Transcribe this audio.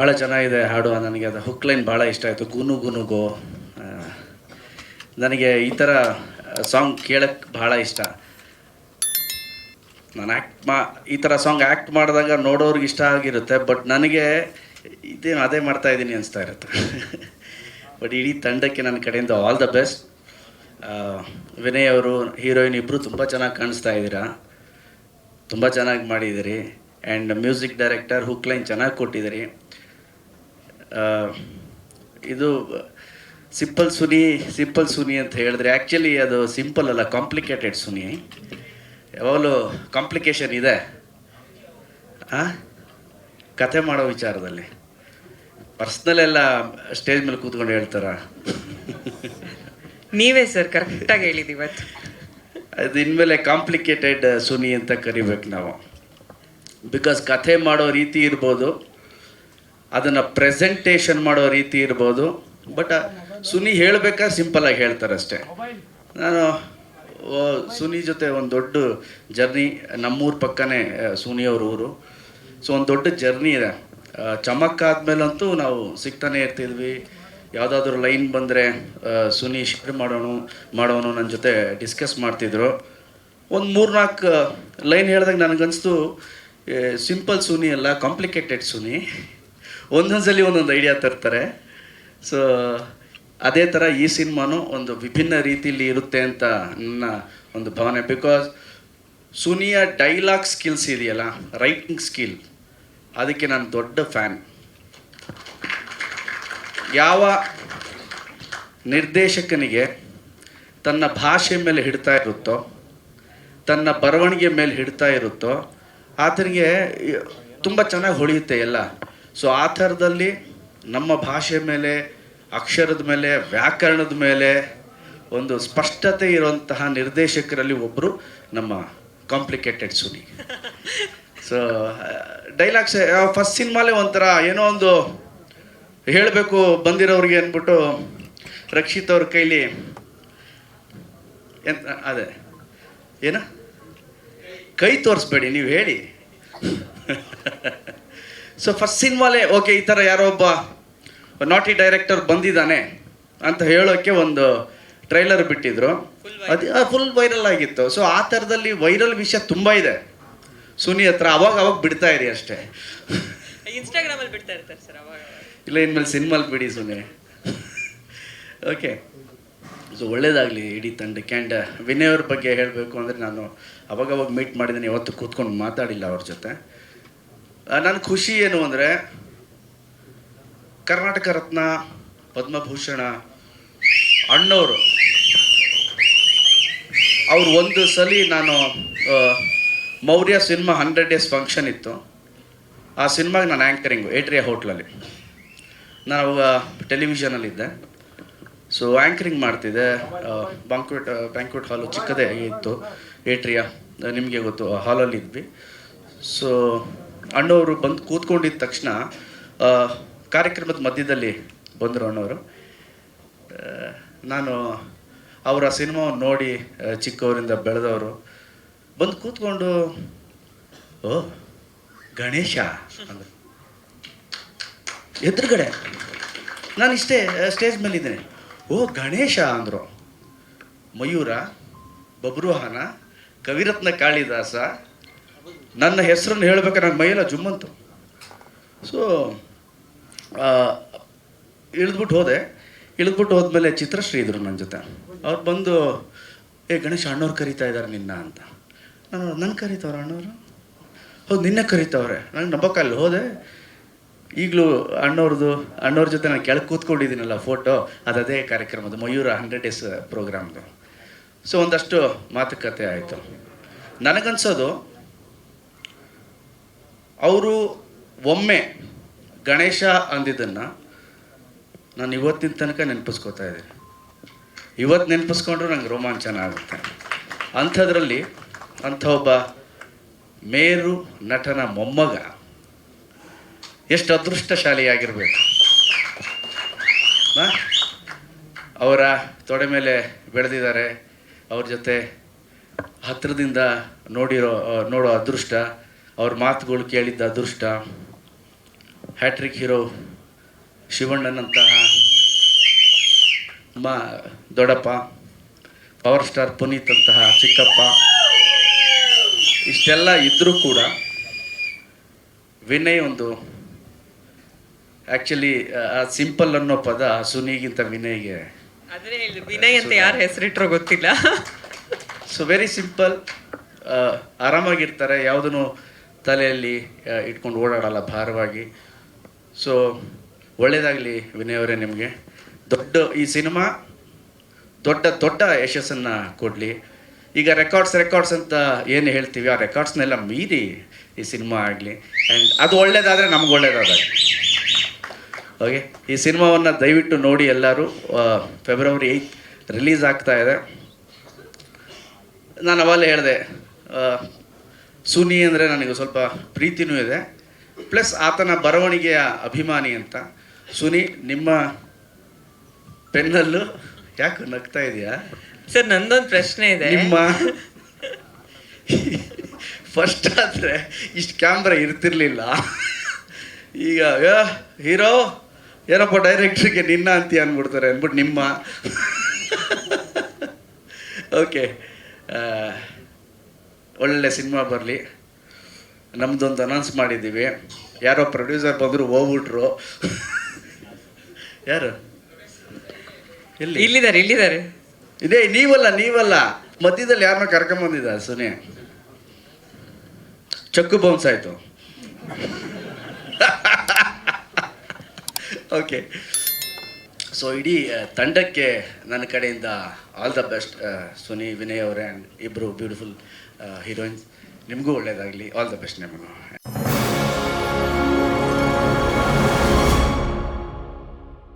ಭಾಳ ಚೆನ್ನಾಗಿದೆ ಹಾಡು, ನನಗೆ ಅದು ಹುಕ್ ಲೈನ್ ಭಾಳ ಇಷ್ಟ ಆಯಿತು. ಗುನು ಗುನುಗೋ ನನಗೆ ಈ ಥರ ಸಾಂಗ್ ಕೇಳಕ್ಕೆ ಭಾಳ ಇಷ್ಟ. ನಾನು ಆ್ಯಕ್ಟ್ ಮಾ, ಈ ಥರ ಸಾಂಗ್ ಆ್ಯಕ್ಟ್ ಮಾಡಿದಾಗ ನೋಡೋರ್ಗೆ ಇಷ್ಟ ಆಗಿರುತ್ತೆ ಬಟ್ ನನಗೆ ಇದೇನು ಅದೇ ಮಾಡ್ತಾ ಇದ್ದೀನಿ ಅನಿಸ್ತಾ ಇರುತ್ತೆ. ಬಟ್ ಇಡೀ ತಂಡಕ್ಕೆ ನನ್ನ ಕಡೆಯಿಂದ ಆಲ್ ದ ಬೆಸ್ಟ್ ವಿನಯ್ ಅವರು, ಹೀರೋಯಿನ್ ಇಬ್ಬರು ತುಂಬ ಚೆನ್ನಾಗಿ ಕಾಣಿಸ್ತಾ ಇದ್ದೀರಾ? ತುಂಬ ಚೆನ್ನಾಗಿ ಮಾಡಿದ್ದೀರಿ. And music director hook line ಚೆನ್ನಾಗಿ ಕೊಟ್ಟಿದ್ದೀರಿ. ಇದು ಸಿಂಪಲ್ ಸುನಿ ಸಿಂಪಲ್ ಸುನಿ ಅಂತ ಹೇಳಿದ್ರೆ ಆ್ಯಕ್ಚುಲಿ ಅದು ಸಿಂಪಲ್ ಅಲ್ಲ ಕಾಂಪ್ಲಿಕೇಟೆಡ್ ಸುನಿ. ಯಾವಾಗಲೂ ಕಾಂಪ್ಲಿಕೇಶನ್ ಇದೆ. ಹಾಂ ಕತೆ ಮಾಡೋ ವಿಚಾರದಲ್ಲಿ. ಪರ್ಸ್ನಲ್ ಎಲ್ಲ ಸ್ಟೇಜ್ ಮೇಲೆ ಕೂತ್ಕೊಂಡು ಹೇಳ್ತಾರ. ನೀವೇ ಸರ್ ಕರೆಕ್ಟಾಗಿ ಹೇಳಿದ್ದೀವಿ ಇವತ್ತು. ಅದು ಇನ್ಮೇಲೆ ಕಾಂಪ್ಲಿಕೇಟೆಡ್ ಸುನಿ ಅಂತ ಕರಿಬೇಕು ನಾವು. ಬಿಕಾಸ್ ಕಥೆ ಮಾಡೋ ರೀತಿ ಇರ್ಬೋದು. ಅದನ್ನು ಪ್ರೆಸೆಂಟೇಷನ್ ಮಾಡೋ ರೀತಿ ಇರ್ಬೋದು. ಬಟ್ ಸುನಿ ಹೇಳ್ಬೇಕಾದ್ರೆ ಸಿಂಪಲಾಗಿ ಹೇಳ್ತಾರೆ ಅಷ್ಟೇ ನಾನು ಸುನಿ ಜೊತೆ ಒಂದು ದೊಡ್ಡ ಜರ್ನಿ ನಮ್ಮೂರ ಪಕ್ಕನೇ ಸುನಿಯವ್ರ ಊರು. ಸೊ ಒಂದು ದೊಡ್ಡ ಜರ್ನಿ ಇದೆ. ಚಮಕ್ ಆದ್ಮೇಲಂತೂ ನಾವು ಸಿಗ್ತಾನೆ ಇರ್ತಿದ್ವಿ. ಯಾವುದಾದ್ರೂ ಲೈನ್ ಬಂದರೆ ಸುನಿ ಶೇರ್ ಮಾಡೋಣ ಮಾಡೋನು ನನ್ನ ಜೊತೆ ಡಿಸ್ಕಸ್ ಮಾಡ್ತಿದ್ರು. ಒಂದು ಮೂರ್ನಾಲ್ಕು ಲೈನ್ ಹೇಳಿದಾಗ ನನಗನ್ನಿಸ್ತು ಸಿಂಪಲ್ ಸುನಿ ಅಲ್ಲ ಕಾಂಪ್ಲಿಕೇಟೆಡ್ ಸುನಿ. ಒಂದೊಂದ್ಸಲಿ ಒಂದೊಂದು ಐಡಿಯಾ ತರ್ತಾರೆ. ಸೊ ಅದೇ ಥರ ಈ ಸಿನಿಮಾನು ಒಂದು ವಿಭಿನ್ನ ರೀತಿಯಲ್ಲಿ ಇರುತ್ತೆ ಅಂತ ನನ್ನ ಒಂದು ಭಾವನೆ. ಬಿಕಾಸ್ ಸುನಿಯ ಡೈಲಾಗ್ ಸ್ಕಿಲ್ಸ್ ಇದೆಯಲ್ಲ ರೈಟಿಂಗ್ ಸ್ಕಿಲ್ ಅದಕ್ಕೆ ನಾನು ದೊಡ್ಡ ಫ್ಯಾನ್ ಯಾವ ನಿರ್ದೇಶಕನಿಗೆ ತನ್ನ ಭಾಷೆ ಮೇಲೆ ಹಿಡ್ತಾ ಇರುತ್ತೋ, ತನ್ನ ಬರವಣಿಗೆ ಮೇಲೆ ಹಿಡ್ತಾ ಇರುತ್ತೋ, ಆತನಿಗೆ ತುಂಬ ಚೆನ್ನಾಗಿ ಹೊಳೆಯುತ್ತೆ ಎಲ್ಲ. ಸೊ ಆ ಥರದಲ್ಲಿ ನಮ್ಮ ಭಾಷೆ ಮೇಲೆ, ಅಕ್ಷರದ ಮೇಲೆ, ವ್ಯಾಕರಣದ ಮೇಲೆ ಒಂದು ಸ್ಪಷ್ಟತೆ ಇರುವಂತಹ ನಿರ್ದೇಶಕರಲ್ಲಿ ಒಬ್ಬರು ನಮ್ಮ complicated Suni. So dialogues first ಸಿನಿಮಾಲೇ ಒಂಥರ ಏನೋ ಒಂದು ಹೇಳಬೇಕು ಬಂದಿರೋರಿಗೆ ಅಂದ್ಬಿಟ್ಟು ರಕ್ಷಿತ್ ಅವ್ರ ಕೈಲಿ ಎಂತ, ಅದೇ, ಏನ? ಕೈ ತೋರಿಸ್ಬೇಡಿ, ನೀವು ಹೇಳಿ. ಸೊ ಫಸ್ಟ್ ಸಿನಿಮಾಲೇ ಓಕೆ ಈ ಥರ ಯಾರೋ ಒಬ್ಬ ನಾಟಿ ಡೈರೆಕ್ಟರ್ ಬಂದಿದ್ದಾನೆ ಅಂತ ಹೇಳೋಕ್ಕೆ ಒಂದು ಟ್ರೈಲರ್ ಬಿಟ್ಟಿದ್ರು. ಅದು ಫುಲ್ ವೈರಲ್ ಆಗಿತ್ತು. ಸೊ ಆ ಥರದಲ್ಲಿ ವೈರಲ್ ವಿಷಯ ತುಂಬ ಇದೆ. ಸುನಿ ಹತ್ರ ಅವಾಗ ಅವಾಗ ಬಿಡ್ತಾ ಇರಿ ಅಷ್ಟೇ. ಇನ್ಸ್ಟಾಗ್ರಾಮಲ್ಲಿ ಬಿಡ್ತಾ ಇರ್ತಾರೆ ಸರ್ ಅವಾಗ. ಇಲ್ಲ ಇನ್ಮೇಲೆ ಸಿನಿಮಾಲ್ ಬಿಡಿ ಸುನಿ. ಓಕೆ ಸೊ ಒಳ್ಳೇದಾಗಲಿ ಇಡೀ ತಂಡಕ್ಕೆ. ಆ್ಯಂಡ್ ವಿನಯ್ ಅವ್ರ ಬಗ್ಗೆ ಹೇಳಬೇಕು ಅಂದರೆ ನಾನು ಅವಾಗವಾಗ ಮೀಟ್ ಮಾಡಿದ್ದೀನಿ. ಯಾವತ್ತು ಕೂತ್ಕೊಂಡು ಮಾತಾಡಿಲ್ಲ ಅವ್ರ ಜೊತೆ. ನನ್ನ ಖುಷಿ ಏನು ಅಂದರೆ ಕರ್ನಾಟಕ ರತ್ನ ಪದ್ಮಭೂಷಣ ಅಣ್ಣವರು ಅವ್ರು ಒಂದು ಸಲ ನಾನು Maurya cinema hundred days function ಇತ್ತು. ಆ ಸಿನಿಮಾಗೆ ನಾನು ಆ್ಯಂಕರಿಂಗು ಏಟ್ರಿಯಾ ಹೋಟ್ಲಲ್ಲಿ. ನಾನು ಅವಾಗ ಟೆಲಿವಿಷನಲ್ಲಿದ್ದೆ ಸೊ ಆ್ಯಂಕರಿಂಗ್ ಮಾಡ್ತಿದ್ದೆ. ಬ್ಯಾಂಕ್ವೆಟ್ ಬ್ಯಾಂಕ್ವೆಟ್ ಹಾಲು ಚಿಕ್ಕದೇ ಇತ್ತು. ಏಟ್ರಿಯಾ ನಿಮಗೆ ಗೊತ್ತು ಹಾಲಲ್ಲಿ ಇದ್ವಿ ಸೊ ಅಣ್ಣವರು ಬಂದು ಕೂತ್ಕೊಂಡಿದ್ದ ತಕ್ಷಣ ಕಾರ್ಯಕ್ರಮದ ಮಧ್ಯದಲ್ಲಿ ಬಂದರು ಅಣ್ಣವರು. ನಾನು ಅವರ ಸಿನಿಮಾವನ್ನು ನೋಡಿ ಚಿಕ್ಕವರಿಂದ ಬೆಳೆದವರು. ಬಂದು ಕೂತ್ಕೊಂಡು, ಓ, ಗಣೇಶ ಅಂದ್ರೆ. ಎದುರುಗಡೆ ನಾನು ಇಷ್ಟೇ ಸ್ಟೇಜ್ ಮೇಲಿದ್ದೇನೆ. ಓ, ಗಣೇಶ ಅಂದರು. ಮಯೂರ, ಬಬ್ರುಹಾನ, ಕವಿರತ್ನ ಕಾಳಿದಾಸ ನನ್ನ ಹೆಸರನ್ನು ಹೇಳಬೇಕು ನನ್ನ ಮೈಯೆಲ್ಲ ಜುಮ್ಮಂತು. ಸೊ ಇಳಿದ್ಬಿಟ್ಟು ಹೋದೆ. ಇಳಿದ್ಬಿಟ್ಟು ಹೋದ್ಮೇಲೆ ಚಿತ್ರಶ್ರೀ ಇದ್ರು ನನ್ನ ಜೊತೆ. ಅವ್ರು ಬಂದು, ಏ ಗಣೇಶ, ಅಣ್ಣವ್ರು ಕರೀತಾ ಇದ್ದಾರೆ ನಿನ್ನ ಅಂತ. ನಾನು ನನ್ನ ಕರೀತವ್ರ ಅಣ್ಣವರು? ಹೌದು, ನಿನ್ನೆ ಕರೀತವ್ರೆ. ನಂಗೆ ನಂಬಕ್ಕಲ್ಲಿ ಹೋದೆ. ಈಗಲೂ ಅಣ್ಣವ್ರದ್ದು ಅಣ್ಣವ್ರ ಜೊತೆ ನಾನು ಕೆಳಗೆ ಕೂತ್ಕೊಂಡಿದ್ದೀನಲ್ಲ ಫೋಟೋ ಅದೇ ಕಾರ್ಯಕ್ರಮದ ಮಯೂರ ಹಂಡ್ರೆಡ್ ಡೇಸ್ ಪ್ರೋಗ್ರಾಮ್ದು. ಸೊ ಒಂದಷ್ಟು ಮಾತುಕತೆ ಆಯಿತು. ನನಗನ್ಸೋದು ಅವರು ಒಮ್ಮೆ ಗಣೇಶ ಅಂದಿದ್ದನ್ನು ನಾನು ಇವತ್ತಿನ ತನಕ ನೆನಪಿಸ್ಕೋತಾ ಇದ್ದೀನಿ. ಇವತ್ತು ನೆನಪಿಸ್ಕೊಂಡ್ರು ನಂಗೆ ರೋಮಾಂಚನ ಆಗುತ್ತೆ. ಅಂಥದ್ರಲ್ಲಿ ಅಂಥ ಒಬ್ಬ ಮೇರು ನಟನ ಮೊಮ್ಮಗ ಎಷ್ಟು ಅದೃಷ್ಟಶಾಲಿಯಾಗಿರ್ಬೇಕು? ಅವರ ತೊಡೆ ಮೇಲೆ ಬೆಳೆದಿದ್ದಾರೆ. ಅವ್ರ ಜೊತೆ ಹತ್ತಿರದಿಂದ ನೋಡಿರೋ, ನೋಡೋ ಅದೃಷ್ಟ ಅವ್ರ ಮಾತುಗಳು ಕೇಳಿದ್ದ ಅದೃಷ್ಟ. ಹ್ಯಾಟ್ರಿಕ್ ಹೀರೋ ಶಿವಣ್ಣನಂತಹ ಮಾ ದೊಡ್ಡಪ್ಪ ಪವರ್ ಸ್ಟಾರ್ ಪುನೀತ್ ಅಂತಹ ಚಿಕ್ಕಪ್ಪ ಇಷ್ಟೆಲ್ಲ ಇದ್ದರೂ ಕೂಡ ವಿನಯ್ ಒಂದು ಆ್ಯಕ್ಚುಲಿ ಆ ಸಿಂಪಲ್ ಅನ್ನೋ ಪದ ಸುನಿಗಿಂತ ವಿನಯ್ಗೆ. ವಿನಯ್ ಅಂತ ಯಾರು ಹೆಸರಿಟ್ರೋ ಗೊತ್ತಿಲ್ಲ. ಸೊ ವೆರಿ ಸಿಂಪಲ್ ಆರಾಮಾಗಿರ್ತಾರೆ ಯಾವುದನ್ನು ತಲೆಯಲ್ಲಿ ಇಟ್ಕೊಂಡು ಓಡಾಡಲ್ಲ ಭಾರವಾಗಿ. ಸೊ ಒಳ್ಳೆಯದಾಗಲಿ ವಿನಯ್ ಅವರೇ ನಿಮಗೆ. ದೊಡ್ಡ, ಈ ಸಿನಿಮಾ ದೊಡ್ಡ ದೊಡ್ಡ ಯಶಸ್ಸನ್ನು ಕೊಡಲಿ. ಈಗ ರೆಕಾರ್ಡ್ಸ್ ರೆಕಾರ್ಡ್ಸ್ ಅಂತ ಏನು ಹೇಳ್ತೀವಿ, ಆ ರೆಕಾರ್ಡ್ಸ್ನೆಲ್ಲ ಮೀರಿ ಈ ಸಿನಿಮಾ ಆಗಲಿ. ಆ್ಯಂಡ್ ಅದು ಒಳ್ಳೆಯದಾದರೆ ನಮ್ಗೆ ಒಳ್ಳೇದಾದಾಗ ಓಕೆ ಈ ಸಿನಿಮಾವನ್ನು ದಯವಿಟ್ಟು ನೋಡಿ ಎಲ್ಲರೂ. ಫೆಬ್ರವರಿ ಏಯ್ತ್ ರಿಲೀಸ್ ಆಗ್ತಾ ಇದೆ. ನಾನು ಅವಾಗಲೇ ಹೇಳಿದೆ ಸುನಿ ಅಂದರೆ ನನಗೆ ಸ್ವಲ್ಪ ಪ್ರೀತಿನೂ ಇದೆ. ಪ್ಲಸ್ ಆತನ ಬರವಣಿಗೆಯ ಅಭಿಮಾನಿ ಅಂತ. ಸುನಿ ನಿಮ್ಮ ಪೆನ್ನಲ್ಲೂ ಯಾಕೆ ನಗ್ತಾ ಇದೆಯಾ? ಸರ್ ನಂದೊಂದು ಪ್ರಶ್ನೆ ಇದೆ. ನಿಮ್ಮ ಫಸ್ಟ್ ಆದರೆ ಇಷ್ಟು ಕ್ಯಾಮ್ರಾ ಇರ್ತಿರ್ಲಿಲ್ಲ. ಈಗ ಹೀರೋ ಏನಪ್ಪ ಡೈರೆಕ್ಟ್ರಿಗೆ ನಿನ್ನ ಅಂತ ಅಂದ್ಬಿಡ್ತಾರೆ ಅಂದ್ಬಿಟ್ಟು ನಿಮ್ಮ. ಓಕೆ ಒಳ್ಳೆ ಸಿನಿಮಾ ಬರಲಿ. ನಮ್ಮದೊಂದು ಅನೌನ್ಸ್ ಮಾಡಿದ್ದೀವಿ. ಯಾರೋ ಪ್ರೊಡ್ಯೂಸರ್ ಬಂದರು ಹೋಗ್ಬಿಟ್ರು. ಯಾರು? ಎಲ್ಲಿ? ಇಲ್ಲಿದ್ದಾರೆ ಇಲ್ಲಿದ್ದಾರೆ. ಇದೇ ನೀವಲ್ಲ ನೀವಲ್ಲ. ಮಧ್ಯದಲ್ಲಿ ಯಾರನ್ನ ಕರ್ಕೊಂಬಂದಿದ್ದ ಸುನಿ. ಚಕ್ಕು ಬೌನ್ಸ್ ಆಯಿತು. ಓಕೆ ಸೊ ಇಡೀ ತಂಡಕ್ಕೆ ನನ್ನ ಕಡೆಯಿಂದ all the best Suni Vinay ಅವರೇ ಆ್ಯಂಡ್ ಇಬ್ಬರು ಬ್ಯೂಟಿಫುಲ್ ಹೀರೋಯಿನ್ಸ್. ನಿಮಗೂ ಒಳ್ಳೆಯದಾಗಲಿ ಆಲ್ ದ ಬೆಸ್ಟ್ ನಿಮಗೂ.